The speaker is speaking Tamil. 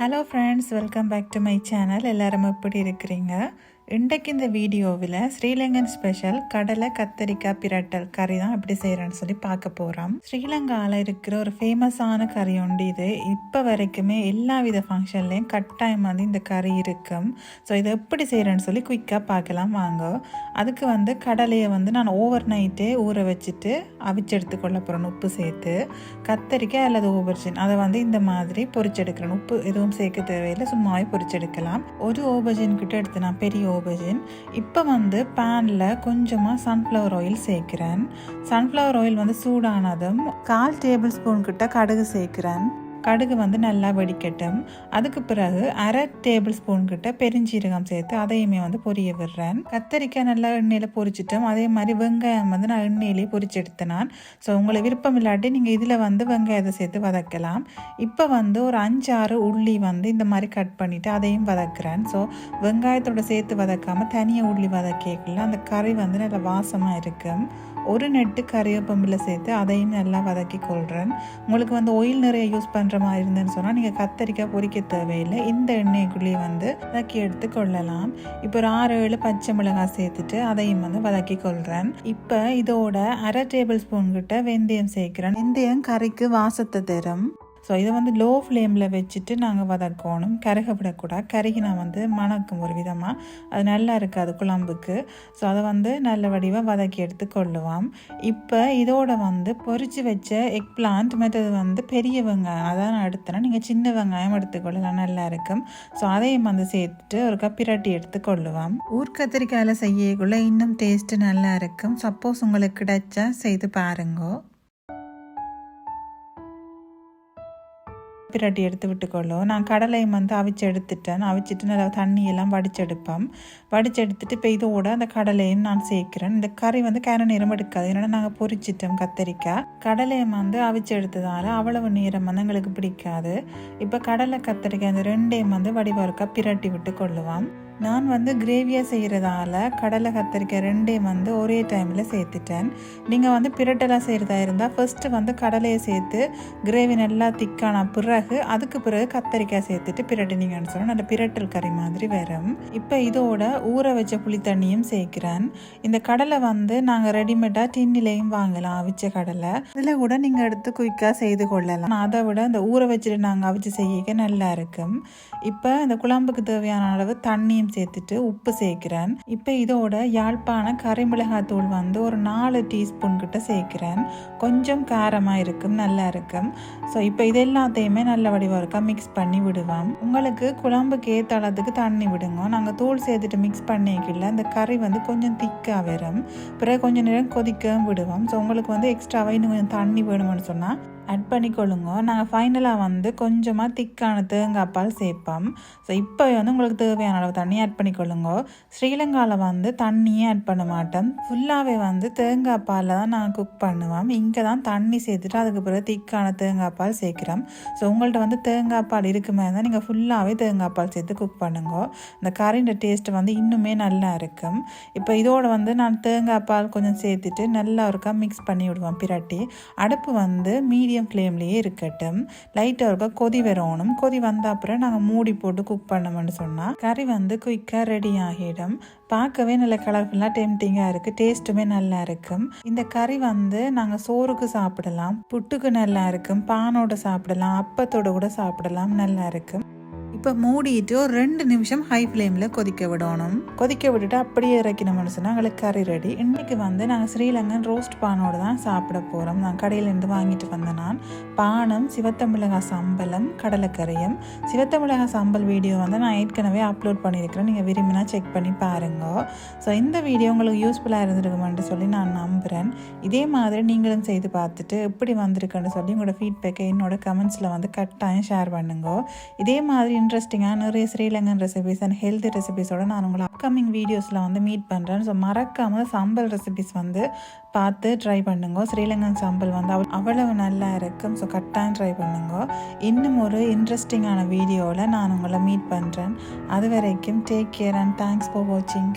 Hello friends welcome back to my channel எல்லோரும் எப்படி இருக்கிறீங்க? இன்றைக்கு இந்த வீடியோவில் ஸ்ரீலங்கன் ஸ்பெஷல் கடலை கத்தரிக்காய் பிரட்டல் கறி தான் எப்படி செய்கிறேன்னு சொல்லி பார்க்க போகிறோம் ஸ்ரீலங்காவில் இருக்கிற ஒரு ஃபேமஸான கறி உண்டு இது. இப்போ வரைக்குமே எல்லா வித ஃபங்க்ஷன்லேயும் கட்டாயம் வந்து இந்த கறி இருக்கும். ஸோ இதை எப்படி செய்கிறேன்னு சொல்லி குயிக்காக பார்க்கலாம். வாங்க. அதுக்கு வந்து கடலையை வந்து நான் ஓவர் நைட்டே ஊற வச்சுட்டு அவிச்சு எடுத்துக்கொள்ள போகிறேன் உப்பு சேர்த்து. கத்தரிக்காய் அல்லது ஓபர்ஜின் அதை வந்து இந்த மாதிரி பொறிச்செடுக்கிறேன் உப்பு எதுவும் சேர்க்க தேவையில்லை. சும்மாவே பொரிச்செடுக்கலாம். ஒரு ஓபர்ஜின் கிட்ட எடுத்து நான் பெரிய ஓபர்ஜின் இப்போ வந்து பேனில் கொஞ்சமாக சன்ஃப்ளவர் ஆயில் சேர்க்குறேன். சன்ஃப்ளவர் ஆயில் வந்து சூடானதும் கால் டேபிள் ஸ்பூன் கிட்ட கடுகு சேர்க்குறேன். கடுகு வந்து நல்லா வெடிக்கட்டும். அதுக்கு பிறகு அரை டேபிள் ஸ்பூன் கிட்ட பெருஞ்சீரகம் சேர்த்து அதையுமே வந்து பொரிய விடுறேன். கத்தரிக்காய் நல்லா எண்ணெயில் பொரிச்சிட்டோம். அதே மாதிரி வெங்காயம் வந்து நான் எண்ணெயிலே பொரிச்சு எடுத்தேன் நான் ஸோ உங்களை விருப்பம் இல்லாட்டி நீங்கள் இதில் வந்து வெங்காயத்தை சேர்த்து வதக்கலாம். இப்போ வந்து ஒரு அஞ்சு ஆறு உள்ளி வந்து இந்த மாதிரி கட் பண்ணிவிட்டு அதையும் வதக்குறேன். ஸோ வெங்காயத்தோட சேர்த்து வதக்காமல் தனியாக உள்ளி வதக்கிக்கலாம் அந்த கறி வந்து நல்லா வாசமாக இருக்கும். ஒரு நெட்டு கறிவேப்பம்பில் சேர்த்து அதையும் நல்லா வதக்கி கொள்கிறேன் உங்களுக்கு வந்து ஆயில் நிறைய யூஸ் பண்ணுற மாதிரி இருந்தேன்னு சொன்னால் நீங்கள் கத்தரிக்காய் பொரிக்க தேவையில்லை. இந்த எண்ணெய்க்குள்ளேயே வந்து வதக்கி எடுத்து கொள்ளலாம். இப்போ ஒரு ஆறு ஏழு பச்சை மிளகாய் சேர்த்துட்டு அதையும் வந்து வதக்கி கொள்கிறேன் இப்போ இதோட அரை டேபிள் ஸ்பூன் கிட்ட வெந்தயம் சேர்க்குறேன். வெந்தயம் கறிக்கு வாசத்தை தரும். ஸோ இதை வந்து லோ ஃப்ளேமில் வச்சுட்டு நாங்கள் வதக்கணும். கருக விடக்கூடாது. கருகினா வந்து மணக்கும் ஒரு விதமாக அது நல்லா இருக்காது குழம்புக்கு. ஸோ அதை வந்து நல்ல வடிவாக வதக்கி எடுத்து கொள்ளுவோம். இப்போ இதோட வந்து பொறிச்சு வச்ச எக் பிளான்ட் மற்றது வந்து பெரிய வெங்காயம். அதான் நான் எடுத்தேன்னா நீங்கள் சின்ன வெங்காயம் எடுத்துக்கொள்ளலாம். நல்லா இருக்கும். ஸோ அதையும் வந்து சேர்த்துட்டு ஒரு கப்பிரட்டி எடுத்து கொள்ளுவோம். ஊர் கத்திரிக்காயில் செய்யக்குள்ள இன்னும் டேஸ்ட்டு நல்லா இருக்கும். சப்போஸ் உங்களுக்கு கிடைச்சா செய்து பாருங்கோ. பிரட்டி எடுத்து விட்டுக்கொள்ளும் நான் கடலையும் வந்து அவிச்சு எடுத்துட்டேன் அவிச்சிட்டு நல்லா தண்ணியெல்லாம் வடிச்செடுப்பேன். வடிச்செடுத்துட்டு இப்போ இதோட அந்த கடலையும் நான் சேர்க்கிறேன். இந்த கறி வந்து கரை நேரம் எடுக்காது. ஏன்னா நாங்கள் பொறிச்சிட்டோம் கத்தரிக்காய். கடலையும் வந்து அவிச்சு எடுத்ததால் அவ்வளவு நேரம் வந்து எங்களுக்கு பிடிக்காது. இப்போ கடலை கத்தரிக்காய் அந்த ரெண்டையும் வந்து வடிவறுக்கா பிரட்டி விட்டு கொள்ளுவோம் நான் வந்து கிரேவியாக செய்கிறதால கடலை கத்தரிக்காய் ரெண்டையும் வந்து ஒரே டைமில் சேர்த்துட்டேன். நீங்கள் வந்து பிரட்டெல்லாம் செய்கிறதா இருந்தால் ஃபஸ்ட்டு வந்து கடலையை சேர்த்து கிரேவி நல்லா திக்கான பிறகு அதுக்கு பிறகு கத்திரிக்காய் சேர்த்துட்டு பிரட்டினீங்கன்னு சொன்னால் நல்ல பிரட்டல் கறி மாதிரி வரும். இப்போ இதோட ஊற வச்ச புளி தண்ணியும் சேர்க்கிறேன். இந்த கடலை வந்து நாங்கள் ரெடிமேடாக டின்னிலையும் வாங்கலாம் அவிச்ச கடலை. இதில் கூட நீங்கள் எடுத்து குயிக்காக செய்து கொள்ளலாம். அதை விட இந்த ஊற வச்சுட்டு நாங்கள் அவிச்சு செய்ய நல்லா இருக்கும். இப்போ இந்த குழம்புக்கு தேவையான அளவு தண்ணியும் வெங்காயம் சேர்த்துட்டு உப்பு சேர்க்கிறேன். இப்போ இதோட யாழ்ப்பாண கறிமிளகாய் தூள் வந்து ஒரு நாலு டீஸ்பூன் கிட்ட சேர்க்கிறேன். கொஞ்சம் காரமாக இருக்கும் நல்லா இருக்கும். ஸோ இப்போ இது எல்லாத்தையுமே நல்ல வடிவாக இருக்கா மிக்ஸ் பண்ணி விடுவோம். உங்களுக்கு குழம்புக்கு ஏற்ற அளவுக்கு தண்ணி விடுங்க. நாங்கள் தூள் சேர்த்துட்டு மிக்ஸ் பண்ணிக்கல. அந்த கறி வந்து கொஞ்சம் திக்காக வரும். பிறகு கொஞ்சம் நேரம் கொதிக்கவும் விடுவோம். ஸோ உங்களுக்கு வந்து எக்ஸ்ட்ராவாக இன்னும் கொஞ்சம் தண்ணி வேணும்னு சொன்னால் ஆட் பண்ணிக்கொள்ளுங்க. நாங்கள் ஃபைனலாக வந்து கொஞ்சமாக திக்கான தேங்காய் பால் சேர்ப்போம். ஸோ இப்போ வந்து உங்களுக்கு தேவையான அளவு தண்ணி ஆட் பண்ணிக்கொள்ளுங்க. ஸ்ரீலங்காவில் வந்து தண்ணியே ஆட் பண்ண மாட்டோம். ஃபுல்லாகவே வந்து தேங்காய் பாலில் தான் நாங்கள் குக் பண்ணுவோம். இங்கே தான் தண்ணி சேர்த்துட்டு அதுக்கு பிறகு திக்கான தேங்காய் பால் சேர்க்குறோம். ஸோ உங்கள்கிட்ட வந்து தேங்காய் பால் இருக்குமே இருந்தால் நீங்கள் ஃபுல்லாகவே தேங்காய் பால் சேர்த்து குக் பண்ணுங்க. இந்த கறின்ற டேஸ்ட் வந்து இன்னுமே நல்லா இருக்கும். இப்போ இதோட வந்து நான் தேங்காய் பால் கொஞ்சம் சேர்த்துட்டு நல்லா ஒருக்கா மிக்ஸ் பண்ணி விடுவோம் பிரட்டி. அடுப்பு வந்து மீடியம் மீடியம் ஃப்ளேம்லேயே இருக்கட்டும். லைட்டாக இருக்க கொதி வரணும். கொதி வந்த அப்புறம் நாங்கள் மூடி போட்டு குக் பண்ணோம்னு சொன்னால் கறி வந்து குயிக்காக ரெடி ஆகிடும். பார்க்கவே நல்ல கலர்ஃபுல்லாக டெம்டிங்காக இருக்குது டேஸ்ட்டுமே நல்லா இருக்கும். இந்த கறி வந்து நாங்கள் சோறுக்கு சாப்பிடலாம் புட்டுக்கு நல்லா இருக்கும் பானோட சாப்பிடலாம் அப்பத்தோடு கூட சாப்பிடலாம் நல்லா இருக்கும். இப்போ மூடிட்டு ஒரு ரெண்டு நிமிஷம் ஹை ஃப்ளேமில் கொதிக்க விடணும். கொதிக்க விட்டுட்டு அப்படியே இறக்கினோம்னு சொன்னால் எங்களுக்கு கறி ரெடி இன்றைக்கி வந்து நாங்கள் ஸ்ரீலங்கன் ரோஸ்ட் பானோடு தான் சாப்பிட போகிறோம் நான் கடையிலேருந்து வாங்கிட்டு வந்தேன் நான். பானம் சிவத்தமிழகா சம்பளம் கடலைக்கரையும். சிவத்தமிழகா சம்பல் வீடியோ வந்து நான் ஏற்கனவே அப்லோட் பண்ணியிருக்கிறேன். நீங்கள் விரும்பினா செக் பண்ணி பாருங்க. ஸோ இந்த வீடியோ உங்களுக்கு யூஸ்ஃபுல்லாக இருந்திருக்குமென்று சொல்லி நான் நம்புகிறேன் இதே மாதிரி நீங்களும் செய்து பார்த்துட்டு எப்படி வந்திருக்குன்னு சொல்லி உங்களோட ஃபீட்பேக்கை என்னோட கமெண்ட்ஸில் வந்து கட்டாயம் ஷேர் பண்ணுங்க. இதே மாதிரி இன்ட்ரெஸ்டிங்காக நிறைய ஸ்ரீலங்கன் ரெசிபிஸ் அண்ட் ஹெல்த்தி ரெசிபிஸோட நான் உங்களை அப்கமிங் வீடியோஸில் வந்து மீட் பண்ணுறேன் ஸோ மறக்காமல் சம்பல் ரெசிபிஸ் வந்து பார்த்து ட்ரை பண்ணுங்க. ஸ்ரீலங்கன் சாம்பல் வந்து அவ் அவ்வளவு நல்லா இருக்கும். ஸோ கட்டாயம் ட்ரை பண்ணுங்க. இன்னும் ஒரு இன்ட்ரெஸ்டிங்கான வீடியோவில் நான் உங்களை மீட் பண்ணுறேன் அது வரைக்கும் take care and thanks for வாட்சிங்